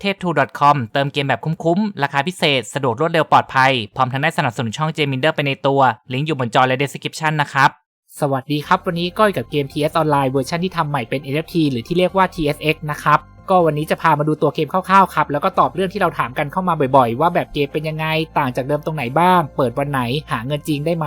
เทพทู .com เติมเกมแบบคุ้มๆ ราคาพิเศษ สะดวกรวดเร็วปลอดภัย พร้อมทั้งได้สนับสนุนช่องเจมินเดอร์ไปในตัว ลิงก์อยู่บนจอและ description นะครับ สวัสดีครับ วันนี้ก็อยู่กับเกม TS Online เวอร์ชันที่ทำใหม่เป็น NFT หรือที่เรียกว่า TSX นะครับ ก็วันนี้จะพามาดูตัวเกมคร่าวๆครับ แล้วก็ตอบเรื่องที่เราถามกันเข้ามาบ่อยๆ ว่าแบบเกมเป็นยังไง ต่างจากเดิมตรงไหนบ้าง เปิดวันไหน หาเงินจริงได้ไหม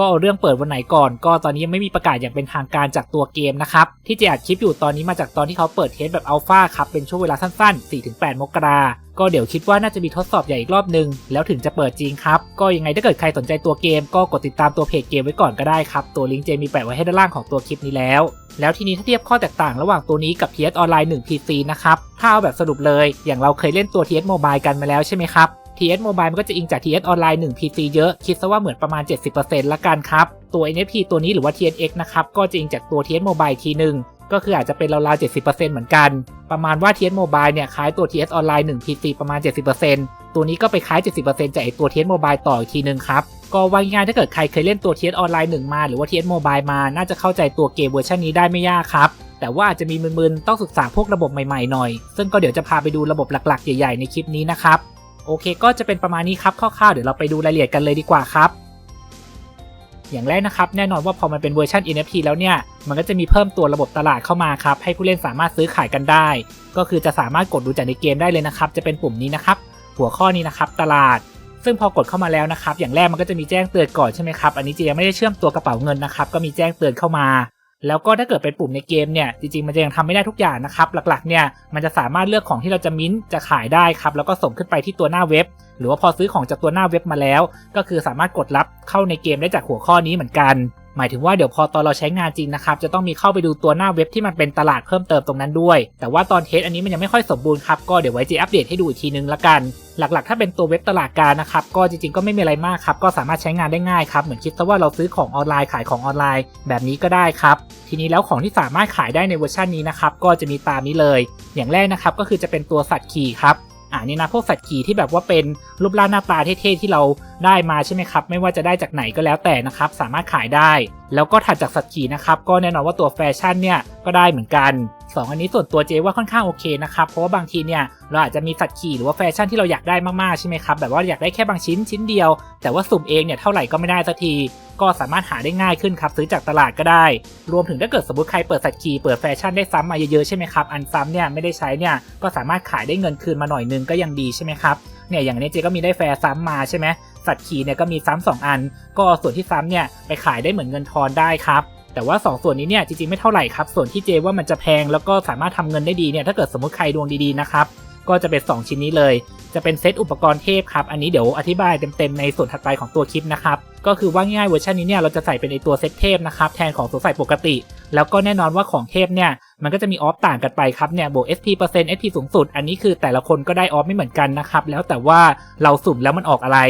ก็เรื่องเปิดวันไหนก่อน ก็ตอนนี้ยังไม่มีประกาศอย่างเป็นทางการจากตัวเกมนะครับ ที่จะอัดคลิปอยู่ตอนนี้มาจากตอนที่เขาเปิดเทสแบบอัลฟาครับ เป็นช่วงเวลาสั้นๆ 4-8 มกราก็เดี๋ยวคิดว่าน่าจะมีทดสอบใหญ่อีกรอบนึง แล้วถึงจะเปิดจริงครับ ก็ยังไงถ้าเกิดใครสนใจตัวเกม ก็กดติดตามตัวเพจเกมไว้ก่อนก็ได้ครับ ตัวลิงก์เจมีแปะไว้ให้ด้านล่างของตัวคลิปนี้แล้ว แล้วทีนี้ถ้าเทียบข้อแตกต่างระหว่างตัวนี้กับ TS Online 1 PC นะครับถ้าเอาแบบสรุปเลย อย่างเราเคยเล่นตัว TS Mobile กันมาแล้วใช่ไหมครับ TS Mobile มันก็จะอิงจาก TS Online 1 PC เยอะ คิดซะว่าเหมือนประมาณ 70%ละกันครับ ตัว NFT ตัวนี้หรือว่า TSX นะครับ ก็จะอิงจากตัว TS Mobile ทีหนึ่งก็คืออาจจะเป็นราวๆ 70%เหมือนกัน ประมาณว่า TS Mobile เนี่ยคล้ายตัว TS Online 1 PC ประมาณ 70%ตัวนี้ก็ไปคล้าย 70%จากไอตัว TS Mobile ต่ออีกทีนึงครับ ก็ว่าง่ายถ้าเกิดใครเคยเล่นตัว TS Online 1 มาหรือว่า TS Mobile มา น่าจะเข้าใจตัวเกมเวอร์ชันนี้ได้ไม่ยากครับแต่ว่าอาจจะมีมึนๆ ต้องศึกษาพวกระบบใหม่ๆหน่อย ซึ่งก็เดี๋ยวจะพาไปดูระบบหลักๆ ใหญ่ๆ ในคลิปนี้นะครับ โอเค ก็จะเป็นประมาณนี้ครับคร่าวๆเดี๋ยวเราไปดูรายละเอียดกันเลยดีกว่าครับ อย่างแรกนะครับ แน่นอนว่าพอมันเป็นเวอร์ชัน NFT แล้วเนี่ย มันก็จะมีเพิ่มตัวระบบตลาดเข้ามาครับ ให้ผู้เล่นสามารถซื้อขายกันได้ ก็คือจะสามารถกดดูจากในเกมได้เลยนะครับ จะเป็นปุ่มนี้นะครับ หัวข้อนี้นะครับ ตลาด ซึ่งพอกดเข้ามาแล้วนะครับ อย่างแรกมันก็จะมีแจ้งเตือนก่อนใช่ไหมครับ อันนี้จะยังไม่ได้เชื่อมตัวกระเป๋าเงินนะครับ ก็มีแจ้งเตือนเข้ามา แล้วก็ถ้าเกิดเป็นปุ่มในเกมเนี่ยจริงๆมันจะยังทำไม่ได้ทุกอย่างนะครับหลักๆเนี่ยมันจะสามารถเลือกของที่เราจะมิ้นจะขายได้ครับแล้วก็ส่งขึ้นไปที่ตัวหน้าเว็บ หรือว่าพอซื้อของจากตัวหน้าเว็บมาแล้ว ก็คือสามารถกดรับเข้าในเกมได้จากหัวข้อนี้เหมือนกัน หมายถึงว่าเดี๋ยวพอตอนเราใช้งานจริงนะครับจะต้องมีเข้าไปดูตัวหน้าเว็บที่มันเป็นตลาดเพิ่มเติมตรงนั้นด้วย แต่ว่าตอนเทสอันนี้มันยังไม่ค่อยสมบูรณ์ครับก็เดี๋ยวไว้จะอัปเดตให้ดูอีกทีนึงละกัน หลักๆ ถ้าเป็นตัวเว็บตลาดการนะครับก็จริงๆก็ไม่มีอะไรมากครับก็สามารถใช้งานได้ง่ายครับเหมือนคิดซะว่าเราซื้อของออนไลน์ขายของออนไลน์ แบบนี้ก็ได้ครับทีนี้แล้วของที่สามารถขายได้ในเวอร์ชันนี้นะครับก็จะมีตามนี้เลย อย่างแรกนะครับก็คือจะเป็นตัวสัตว์ขี่ครับ อ่านี่นะพวกสัตว์ขี่ที่แบบว่าเป็นรูปร่างหน้าตาเท่ๆที่เราได้มาใช่ไหมครับ ไม่ว่าจะได้จากไหนก็แล้วแต่นะครับ สามารถขายได้ แล้วก็ถัดจากสัตว์ขี่นะครับก็แน่นอนว่าตัวแฟชั่นเนี่ยก็ได้เหมือนกัน 2 อันนี้ส่วนตัวเจว่าค่อนข้างโอเคนะครับ เพราะว่าบางทีเนี่ยเราอาจจะมีสัตว์ขี่หรือว่าแฟชั่นที่เราอยากได้มากๆใช่ไหมครับ แบบว่าอยากได้แค่บางชิ้นชิ้นเดียว แต่ว่าสุ่มเองเนี่ยเท่าไหร่ก็ไม่ได้สักที ก็สามารถหาได้ง่ายขึ้นครับซื้อจากตลาดก็ได้ รวมถึงถ้าเกิดสมมติใครเปิดสัตว์ขี่เปิดแฟชั่นได้ซ้ำมาเยอะๆใช่ไหมครับ อันซ้ำเนี่ยไม่ได้ใช้เนี่ยก็สามารถขายได้เงินคืนมาหน่อยนึงก็ยังดีใช่ไหมครับ เนี่ยอย่างนี้เจก็มีได้แฟซ้ำมาใช่ไหมสัตว์ขี่เนี่ยก็มีซ้ำสองอัน ก็ส่วนที่ซ้ำเนี่ยไปขายได้เหมือนเงินทอนได้ครับ แต่ว่า 2 ส่วนนี้เนี่ยจริงๆไม่เท่าไหร่ครับ ส่วนที่เจว่ามันจะแพงแล้วก็สามารถทำเงินได้ดีเนี่ยถ้าเกิดสมมติใครดวงดีๆนะครับก็จะเป็น 2 ชิ้นนี้เลย จะเป็นเซตอุปกรณ์เทพครับ อันนี้เดี๋ยวอธิบายเต็มๆในส่วนถัดไปของตัวคลิปนะครับ ก็คือว่าง่ายเวอร์ชันนี้เนี่ยเราจะใส่เป็นในตัวเซตเทพนะครับ แทนของตัวใส่ปกติ แล้วก็แน่นอนว่าของเทพเนี่ยมันก็จะมีออฟต่างกันไปครับเนี่ยบวก SP เปอร์เซ็นต์ SP สูงสุด อันนี้คือแต่ละคนก็ได้ออฟไม่เหมือนกันนะครับ แล้วแต่ว่าเราสุ่มแล้วมันออกอะไร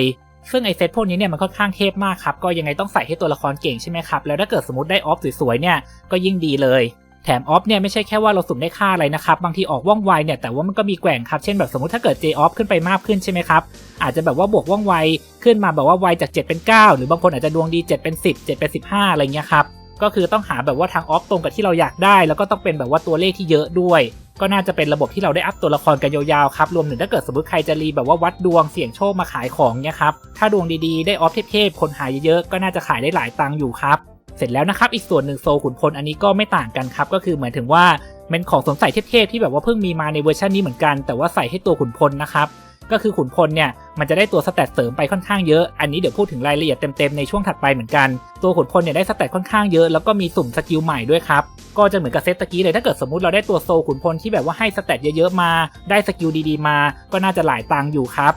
ซึ่งไอเซตพวกนี้เนี่ยมันค่อนข้างเทพมากครับ ก็ยังไงต้องใส่ให้ตัวละครเก่งใช่ไหมครับ แล้วถ้าเกิดสมมติได้ออฟสวยๆเนี่ยก็ยิ่งดีเลย แถมออฟเนี่ยไม่ใช่แค่ว่าเราสุ่มได้ค่าอะไรนะครับ บางทีออกว่องไวเนี่ยแต่ว่ามันก็มีแกว่งครับ เช่นแบบสมมติถ้าเกิด J ออฟขึ้นไปมากขึ้นใช่ไหมครับ อาจจะแบบว่าบวกว่องไวขึ้นมาแบบว่าไวจาก 7 เป็น 9 หรือบางคนอาจจะดวงดี 7 เป็น 10 7 เป็น 15 อะไรเงี้ยครับ ก็คือต้องหาแบบว่าทางออฟตรงกับที่เราอยากได้ แล้วก็ต้องเป็นแบบว่าตัวเลขที่เยอะด้วย ก็น่าจะเป็นระบบที่เราได้อัพตัวละครกันยาวๆครับรวมถึงถ้าเกิดสมมติใครจะรีแบบว่าวัดดวงเสี่ยงโชคมาขายของเนี่ยครับถ้าดวงดีๆได้ออฟเทพๆคนหายเยอะๆก็น่าจะขายได้หลายตังค์อยู่ครับเสร็จแล้วนะครับอีกส่วนหนึ่งโซขุนพลอันนี้ก็ไม่ต่างกันครับก็คือเหมือนถึงว่าเป็นของสมใส่เทพๆที่แบบว่าเพิ่งมีมาในเวอร์ชันนี้เหมือนกัน แต่ว่าใส่ให้ตัวขุนพลนะครับ ก็คือขุนพลเนี่ยมันจะได้ตัวสแตทเสริมไปค่อนข้างเยอะ อันนี้เดี๋ยวพูดถึงรายละเอียดเต็มๆในช่วงถัดไปเหมือนกัน ตัวขุนพลเนี่ยได้สแตทค่อนข้างเยอะ แล้วก็มีสุ่มสกิลใหม่ด้วยครับ ก็จะเหมือนกับเซตตะกี้เลยถ้าเกิดสมมติเราได้ตัวโซขุนพลที่แบบว่าให้สแตทเยอะๆมา ได้สกิลดีๆมา ก็น่าจะหลายตังค์อยู่ครับ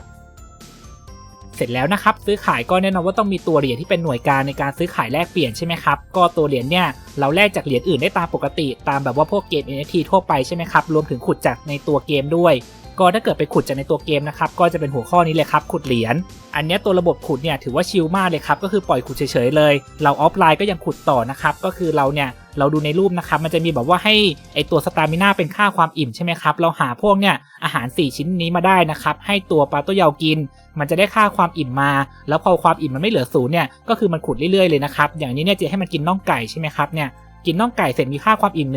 เสร็จแล้วนะครับซื้อขายก็แน่นอนว่าต้องมีตัวเหรียญที่เป็นหน่วยการในการซื้อขายแลกเปลี่ยนใช่ไหมครับก็ตัวเหรียญเนี่ยเราแลกจากเหรียญอื่นได้ตามปกติ ตามแบบว่าพวกเกม NFT ทั่วไปใช่ไหมครับรวมถึงขุดจากในตัวเกมด้วย ก็ถ้าเกิดไปขุดจากในตัวเกมนะครับก็จะเป็นหัวข้อนี้เลยครับขุดเหรียญอันนี้ตัวระบบขุดเนี่ยถือว่าชิลมากเลยครับก็คือปล่อยขุดเฉยๆเลย เราออฟไลน์ก็ยังขุดต่อนะครับก็คือเราเนี่ยเราดูในรูปนะครับมันจะมีแบบว่าให้ไอตัวสตามิน่าเป็นค่าความอิ่มใช่ไหมครับเราหาพวกเนี่ยอาหาร 4 ชิ้นนี้มาได้นะครับให้ตัวปลาตัวยาวกิน มันจะได้ค่าความอิ่มมา แล้วพอความอิ่มมันไม่เหลือศูนย์เนี่ยก็คือมันขุดเรื่อยๆเลยนะครับอย่างนี้เนี่ยจะให้มันกินน่องไก่ใช่ไหมครับเนี่ย กินน่องไก่เสร็จมีค่าความอิ่ม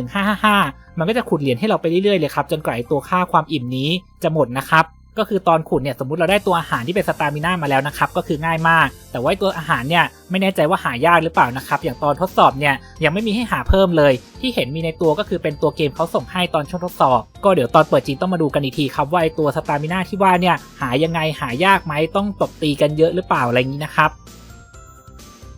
1555 มันก็จะขุดเหรียญให้เราไปเรื่อยๆเลยครับจนกว่าไอตัวค่าความอิ่มนี้จะหมดนะครับก็คือตอนขุดเนี่ยสมมติเราได้ตัวอาหารที่เป็นสตามิน่ามาแล้วนะครับก็คือง่ายมาก แต่ว่าตัวอาหารเนี่ยไม่แน่ใจว่าหายากหรือเปล่านะครับอย่างตอนทดสอบเนี่ยยังไม่มีให้หาเพิ่มเลย ที่เห็นมีในตัวก็คือเป็นตัวเกมเขาส่งให้ตอนช่วงทดสอบ ก็เดี๋ยวตอนเปิดจริงต้องมาดูกันอีกทีครับว่าไอ้ตัวสตามิน่าที่ว่าเนี่ยหายังไงหายากไหมต้องตบตีกันเยอะหรือเปล่าอะไรอย่างนี้นะครับ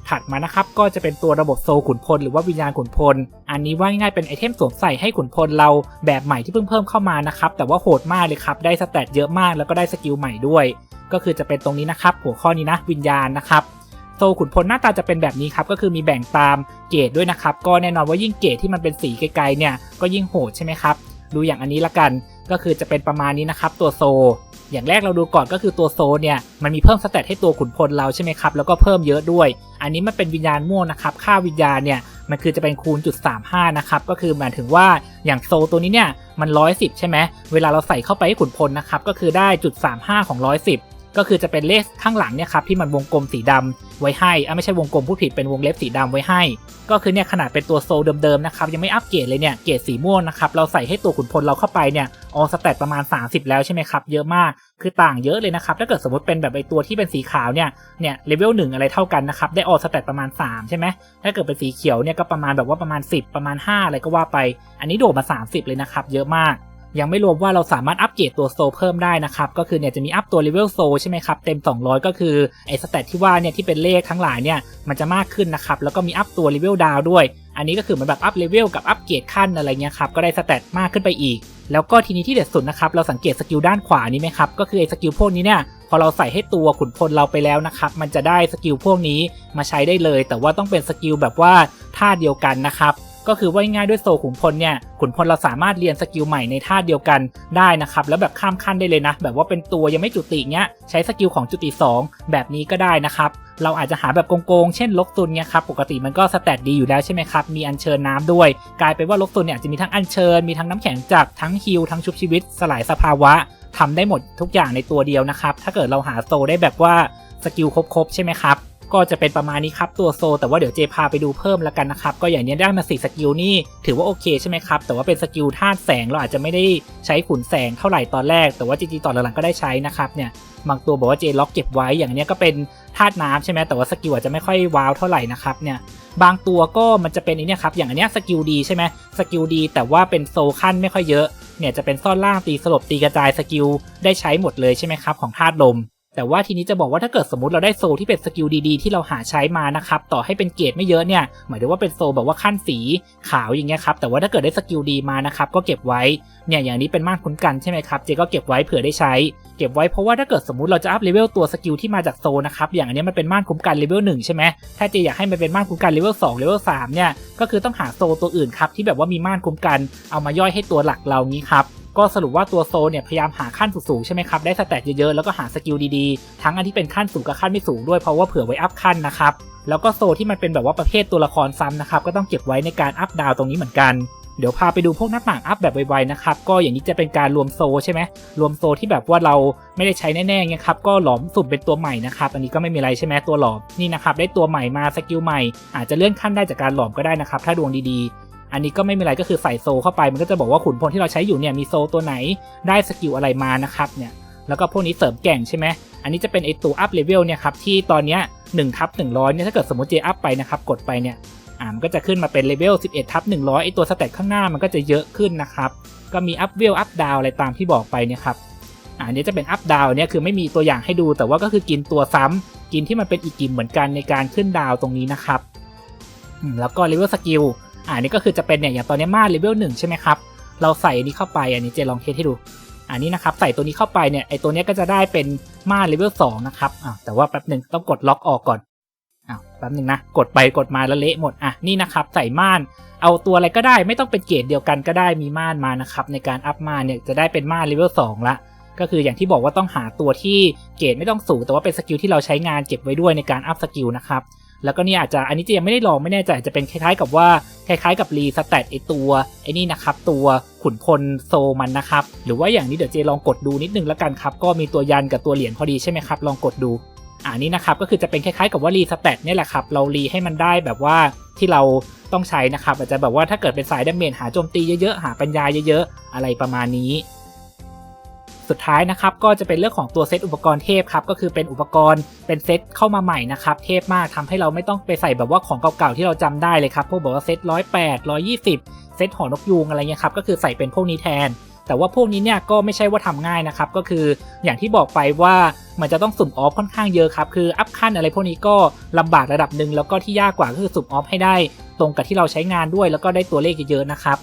ถัดมานะครับก็จะเป็นตัวระบบโซขุนพลหรือว่าวิญญาณขุนพล อันนี้ว่าง่ายๆเป็นไอเทมสวมใส่ให้ขุนพลเราแบบใหม่ที่เพิ่งเพิ่มเข้ามานะครับแต่ว่าโหดมากเลยครับได้สเตตเยอะมากแล้วก็ได้สกิลใหม่ด้วย ก็คือจะเป็นตรงนี้นะครับหัวข้อนี้นะวิญญาณนะครับโซขุนพลหน้าตาจะเป็นแบบนี้ครับก็คือมีแบ่งตามเกรดด้วยนะครับก็แน่นอนว่ายิ่งเกรดที่มันเป็นสีไกลๆเนี่ยก็ยิ่งโหดใช่ไหมครับดูอย่างอันนี้ละกัน ก็คือจะเป็นประมาณนี้นะครับตัวโซ อย่างแรกเราดูก่อนก็คือตัวโซเนี่ยมันมีเพิ่มสเตตให้ตัวขุนพลเราใช่ไหมครับแล้วก็เพิ่มเยอะด้วย อันนี้มันเป็นวิญญาณม่วงนะครับค่าวิญญาณเนี่ยมันคือจะเป็นคูณจุด35นะครับก็คือหมายถึงว่าอย่างโซตัวนี้เนี่ยมัน110ใช่ไหมเวลาเราใส่เข้าไปให้ขุนพลนะครับก็คือได้จุด35ของ110 ก็คือจะเป็นเลขข้างหลังเนี่ยครับที่มันวงกลมสีดำไว้ให้อะไม่ใช่วงกลมผู้ผิดเป็นวงเล็บสีดำไว้ให้ ก็คือเนี่ยขนาดเป็นตัวโซเดิมๆนะครับยังไม่อัปเกรดเลยเนี่ยเกรดสีม่วงนะครับเราใส่ให้ตัวขุนพลเราเข้าไปเนี่ยออสแตทประมาณ 30 แล้วใช่ไหมครับเยอะมากคือต่างเยอะเลยนะครับถ้าเกิดสมมติเป็นแบบไอตัวที่เป็นสีขาวเนี่ยเนี่ยเลเวลหนึ่งอะไรเท่ากันนะครับได้ออสแตทประมาณ 3 ใช่ไหมถ้าเกิดเป็นสีเขียวเนี่ยก็ประมาณแบบว่าประมาณ 10 ประมาณ 5 อะไรก็ว่าไป อันนี้โดดมา 30 เลยนะครับเยอะมาก ยังไม่รวมว่าเราสามารถอัปเกรดตัวโซเพิ่มได้นะครับ ก็คือเนี่ยจะมีอัปตัวเลเวลโซใช่ไหมครับ เต็ม 200 ก็คือไอ้สเตตที่ว่าเนี่ยที่เป็นเลขทั้งหลายเนี่ยมันจะมากขึ้นนะครับ แล้วก็มีอัปตัวเลเวลดาวด้วย อันนี้ก็คือเหมือนแบบอัปเลเวลกับอัปเกรดขั้นอะไรเงี้ยครับก็ได้สเตตมากขึ้นไปอีก แล้วก็ทีนี้ที่เด็ดสุดนะครับเราสังเกตสกิลด้านขวานี้ไหมครับก็คือไอ้สกิลพวกนี้เนี่ยพอเราใส่ให้ตัวขุนพลเราไปแล้วนะครับมันจะได้สกิลพวกนี้มาใช้ได้เลย แต่ว่าต้องเป็นสกิลแบบว่าท่าเดียวกันนะครับ ก็คือว่าง่ายด้วยโซขุนพลเนี่ยขุนพลเราสามารถเรียนสกิลใหม่ในท่าเดียวกันได้นะครับแล้วแบบข้ามขั้นได้เลยนะ แบบว่าเป็นตัวยังไม่จุติเงี้ยใช้สกิลของจุติ 2 แบบนี้ก็ได้นะครับเราอาจจะหาแบบโกงๆ เช่นลกตุนเนี่ยครับ ปกติมันก็สแตทดีอยู่แล้วใช่ไหมครับ มีอัญเชิญน้ำด้วย กลายเป็นว่าลกตุนเนี่ยอาจจะมีทั้งอัญเชิญ มีทั้งน้ำแข็งจักทั้งฮิลทั้งชุบชีวิต สลายสภาวะทำได้หมดทุกอย่างในตัวเดียวนะครับ ถ้าเกิดเราหาโซได้แบบว่าสกิลครบๆ ใช่ไหมครับ ก็จะเป็นประมาณนี้ครับตัวโซ แต่ว่าเดี๋ยวเจพาไปดูเพิ่มแล้วกันนะครับ ก็อย่างนี้ได้มาสี่สกิลนี่ถือว่าโอเคใช่ไหมครับ แต่ว่าเป็นสกิลธาตุแสงเราอาจจะไม่ได้ใช้ขุนแสงเท่าไหร่ตอนแรก แต่ว่าจริงๆตอนหลังๆก็ได้ใช้นะครับเนี่ยบางตัวบอกว่าเจล็อกเก็บไว้อย่างนี้ก็เป็นธาตุน้ำใช่ไหมแต่ว่าสกิลอาจจะไม่ค่อยว้าวเท่าไหร่นะครับเนี่ยบางตัวก็มันจะเป็นอันนี้ครับอย่างอันนี้สกิลดีใช่ไหมสกิลดี แต่ว่าเป็นโซขั้นไม่ค่อยเยอะเนี่ยจะเป็นซ่อนล่างตีสลบตีกระจายสกิลได้ใช้หมดเลยใช่ไหมครับของธาตุลม แต่ว่าทีนี้จะบอกว่าถ้าเกิดสมมติเราได้โซลที่เป็นสกิลดีๆ ที่เราหาใช้มานะครับต่อให้เป็นเกรดไม่เยอะเนี่ยหมายถึงว่าเป็นโซลแบบว่าขั้นสีขาวอย่างเงี้ยครับแต่ว่าถ้าเกิดได้สกิลดีมานะครับก็เก็บไว้เนี่ยอย่างนี้เป็นม่านคุ้นกันใช่ไหมครับเจก็เก็บไว้เผื่อได้ใช้ เก็บไว้เพราะว่าถ้าเกิดสมมติเราจะอัพเลเวลตัวสกิลที่มาจากโซลนะครับอย่างอันนี้มันเป็นม่านคุ้มกันเลเวลหนึ่งใช่ไหมถ้าเจอยากให้มันเป็นม่านคุ้มกันเลเวลสองเลเวลสามเนี่ยก็คือต้องหาโซลตัวอื่นครับที่แบบว่ามีม่านคุ้มกันเอามาย่อยให้ตัวหลักเรานี้ครับ ก็สรุปว่าตัวโซเนี่ยพยายามหาขั้นสูงๆใช่ไหมครับได้สแตทเยอะๆแล้วก็หาสกิลดีๆ ทั้งอันที่เป็นขั้นสูงกับขั้นไม่สูงด้วยเพราะว่าเผื่อไว้อัพขั้นนะครับแล้วก็โซที่มันเป็นแบบว่าประเภทตัวละครซ้ำนะครับก็ต้องเก็บไว้ในการอัพดาวตรงนี้เหมือนกันเดี๋ยวพาไปดูพวกหน้าต่างอัพแบบไวๆนะครับ ก็อย่างนี้จะเป็นการรวมโซใช่ไหมรวมโซที่แบบว่าเราไม่ได้ใช้แน่ๆเงี้ยครับ ก็หลอมสุ่มเป็นตัวใหม่นะครับ อันนี้ก็ไม่มีอะไรใช่ไหมตัวหลอมนี่นะครับ ได้ตัวใหม่มาสกิลใหม่ อาจจะเลื่อนขั้นได้จากการหลอมก็ได้นะครับ ถ้าดวงดีๆ อันนี้ก็ไม่มีอะไรก็คือใส่โซเข้าไป มันก็จะบอกว่าขุนพลที่เราใช้อยู่เนี่ยมีโซตัวไหนได้สกิลอะไรมานะครับเนี่ยแล้วก็พวกนี้เสริมแก่งใช่ไหมอันนี้จะเป็นไอตัวอัพเลเวลเนี่ยครับที่ตอนเนี้ย1ทับ100เนี่ยถ้าเกิดสมมติเจอัพไปนะครับกดไปเนี่ยอ่ามันก็จะขึ้นมาเป็นเลเวล11ทับ100ไอตัวสเตตข้างหน้ามันก็จะเยอะขึ้นนะครับก็มีอัพเวลอัพดาวอะไรตามที่บอกไปเนี่ยครับอ่าอันนี้จะเป็นอัพดาวเนี่ยคือไม่มีตัวอย่างให้ดู แต่ว่าก็คือกินตัวซ้ำกินที่มันเป็นอีกกิมเหมือนกันในการขึ้นดาวตรงนี้นะครับอืมแล้วก็เลเวลสกิล อ่านี่ก็คือจะเป็นเนี่ยอย่างตอนนี้มาเลเวลหนึ่งใช่ไหมครับ เราใส่อันนี้เข้าไปอันนี้เจลองเทสให้ดู อันนี้นะครับใส่ตัวนี้เข้าไปเนี่ยไอตัวนี้ก็จะได้เป็นมาเลเวลสองนะครับอ่าแต่ว่าแป๊บหนึ่งต้องกดล็อกออกก่อนอ้าวแป๊บหนึ่งนะกดไปกดมาแล้วเละหมดอะนี่นะครับใส่ม่านเอาตัวอะไรก็ได้ไม่ต้องเป็นเกรดเดียวกันก็ได้มีม่านมานะครับในการอัพม่านเนี่ยจะได้เป็นม่านเลเวลสองละก็คืออย่างที่บอกว่าต้องหาตัวที่เกรดไม่ต้องสูงแต่ว่าเป็นสกิลที่เราใช้งานเก็บไว้ด้วยในการอัพสกิลนะครับ แล้วก็เนี่ยอาจจะอันนี้จะยังไม่ได้ลองไม่แน่ใจจะเป็นคล้ายๆ กับว่าคล้ายๆกับรีสแตทไอตัวไอ้นี่นะครับตัวขุนพลโซมันนะครับ หรือว่าอย่างนี้เดี๋ยวเจลองกดดูนิดนึงแล้วกันครับ ก็มีตัวยันกับตัวเหรียญพอดีใช่ไหมครับลองกดดูอ่านี่นะครับก็คือจะเป็นคล้ายๆกับว่ารีสแตทเนี่ยแหละครับเรารีให้มันได้แบบว่าที่เราต้องใช้นะครับอาจจะแบบว่าถ้าเกิดเป็นสายดาเมจหาโจมตีเยอะๆหาปัญญาเยอะๆอะไรประมาณนี้ สุดท้ายนะครับก็จะเป็นเรื่องของตัวเซตอุปกรณ์เทพครับก็คือเป็นอุปกรณ์เป็นเซตเข้ามาใหม่นะครับเทพมากทำให้เราไม่ต้องไปใส่แบบว่าของเก่าๆที่เราจำได้เลยครับพวกบอกว่าเซตร้อยแปดร้อยยี่สิบเซตหอนกยูงอะไรเงี้ยครับก็คือใส่เป็นพวกนี้แทน แต่ว่าพวกนี้เนี่ยก็ไม่ใช่ว่าทำง่ายนะครับก็คืออย่างที่บอกไปว่ามันจะต้องสุ่มออฟค่อนข้างเยอะครับคืออัพขั้นอะไรพวกนี้ก็ลำบากระดับหนึ่งแล้วก็ที่ยากกว่าก็คือสุ่มออฟให้ได้ตรงกับที่เราใช้งานด้วย แล้วก็ได้ตัวเลขเยอะๆนะครับ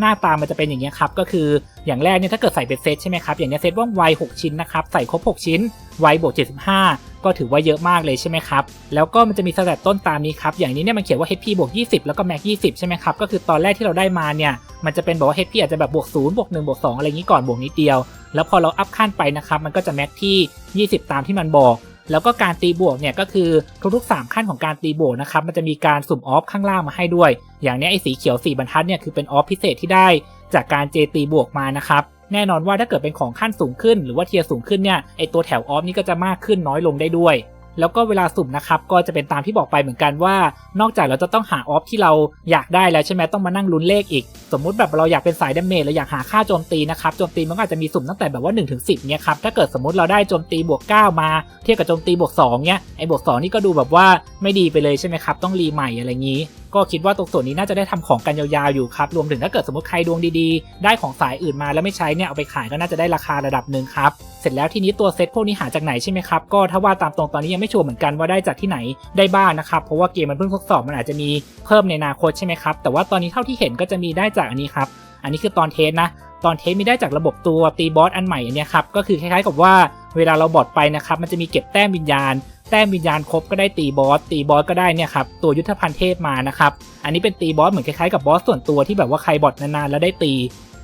หน้าตามันจะเป็นอย่างนี้ยครับก็คืออย่างแรกเนี่ยถ้าเกิดใส่เป็นเซตใช่ไหมครับอย่างเนี้ยเซตว่องไว6ชิ้นนะครับใส่ครบ 6 ชิ้นไวบวก75 ก็ถือว่าเยอะมากเลยใช่ไหมครับแล้วก็มันจะมีสแตทต้นตามนี้ครับอย่างนี้เนี่ยมันเขียนว่า HP บวก20 แล้วก็ Max 20 ใช่ไหมครับก็คือตอนแรกที่เราได้มาเนี่ยมันจะเป็นบอกว่า HP อาจจะแบบบวก0บวก1บวก2อะไรอย่างนี้ก่อนบวกนิดเดียว แล้วพอเราอัพขั้นไปนะครับมันก็จะ Max ที่ 20 ตามที่มันบอก แล้วก็การตีบวกเนี่ยก็คือทุกๆ 3 ขั้นของการตีบวกนะครับมันจะมีการสุ่มออฟข้างล่างมาให้ด้วย อย่างนี้ไอ้สีเขียว4บรรทัดเนี่ยคือเป็นออฟพิเศษที่ได้จากการเจตีบวกมานะครับแน่นอนว่าถ้าเกิดเป็นของขั้นสูงขึ้น หรือว่าเทียร์สูงขึ้นเนี่ยไอตัวแถวออฟนี่ก็จะมากขึ้นน้อยลงได้ด้วย แล้วก็เวลาสุ่มนะครับก็จะเป็นตามที่บอกไปเหมือนกันว่า นอกจากเราจะต้องหาออฟที่เราอยากได้แล้วใช่ไหมต้องมานั่งลุ้นเลขอีก สมมุติแบบเราอยากเป็นสายดาเมจเราอยากหาค่าโจมตีนะครับโจมตีมันก็อาจจะมีสุ่มตั้งแต่แบบว่า1นถึงสิเนี่ยครับถ้าเกิดสมมติเราได้โจมตีบวก 9 มา เทียบกับโจมตีบวก2เนี่ยไอ้บวก2นี่ก็ดูแบบว่าไม่ดีไปเลยใช่ไหมครับต้องรีใหม่อะไรอย่างนี้ ก็คิดว่าตรงส่วนนี้น่าจะได้ทำของกันยาวๆอยู่ครับ รวมถึงถ้าเกิดสมมติใครดวงดีๆ ได้ของสายอื่นมาแล้วไม่ใช้เนี่ยเอาไปขายก็น่าจะได้ราคาระดับหนึ่งครับ เสร็จแล้วทีนี้ตัวเซตพวกนี้หาจากไหนใช่ไหมครับ ก็ถ้าว่าตามตรงตอนนี้ยังไม่ชัวร์เหมือนกันว่าได้จากที่ไหนได้บ้างนะครับ เพราะว่าเกมมันเพิ่งทดสอบมันอาจจะมีเพิ่มในอนาคตใช่ไหมครับ แต่ว่าตอนนี้เท่าที่เห็นก็จะมีได้จากอันนี้ครับ อันนี้คือตอนเทสนะ ตอนเทสมีได้จากระบบตัวตีบอสอันใหม่อันเนี้ยครับ ก็คือคล้ายๆกับว่าเวลาเราบอดไปนะครับ มันจะมีเก็บแต้มวิญญาณ แต้มวิญญาณครบก็ได้ตีบอสตีบอสก็ได้เนี่ยครับตัวยุทธภัณฑ์เทพมานะครับอันนี้เป็นตีบอสเหมือนคล้ายๆกับบอสส่วนตัวที่แบบว่าใครบอดนานๆแล้วได้ตี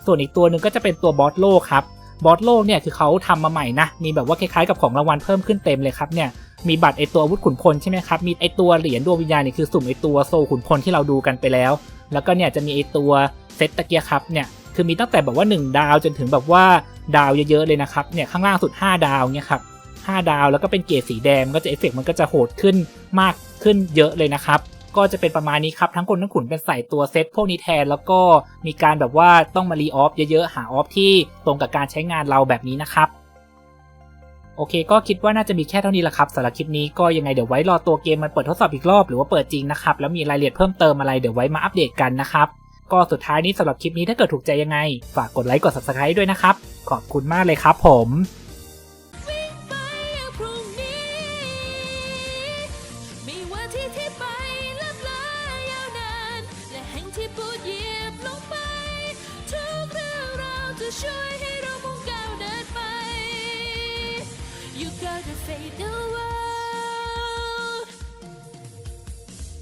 ส่วนอีกตัวหนึ่งก็จะเป็นตัวบอสโลกครับบอสโลกเนี่ยคือเขาทำมาใหม่นะมีแบบว่าคล้ายๆกับของรางวัลเพิ่มขึ้นเต็มเลยครับเนี่ยมีบัตรไอตัวอาวุธขุนพลใช่ไหมครับมีไอตัวเหรียญดวงวิญญาณเนี่ยคือสุ่มไอตัวโซขุนพลที่เราดูกันไปแล้ว แล้วก็เนี่ยจะมีไอตัวเซตตะเกียครับเนี่ยคือมีตั้งแต่แบบว่า 1 ดาวจนถึงแบบว่าดาวเยอะๆเลยนะครับเนี่ยข้างล่างสุด 5 ดาวเนี่ยครับ 5 ดาว แล้วก็เป็นเกรดสีแดงก็จะเอฟเฟกต์มันก็จะโหดขึ้นมากขึ้นเยอะเลยนะครับ ก็จะเป็นประมาณนี้ครับทั้งคนทั้งขุนเป็นใส่ตัวเซตพวกนี้แทน แล้วก็มีการแบบว่าต้องมารีออฟเยอะๆ หาออฟที่ตรงกับการใช้งานเราแบบนี้นะครับโอเคก็คิดว่าน่าจะมีแค่เท่านี้ละครับสำหรับคลิปนี้ก็ยังไงเดี๋ยวไว้รอตัวเกมมันเปิดทดสอบอีกรอบหรือว่าเปิดจริงนะครับแล้วมีรายละเอียดเพิ่มเติมอะไรเดี๋ยวไว้มาอัปเดตกันนะครับก็สุดท้ายนี้สำหรับคลิปนี้ถ้าเกิดถูกใจยังไง ฝากกดไลค์กด subscribe ด้วยนะครับ ขอบคุณมากเลยครับผม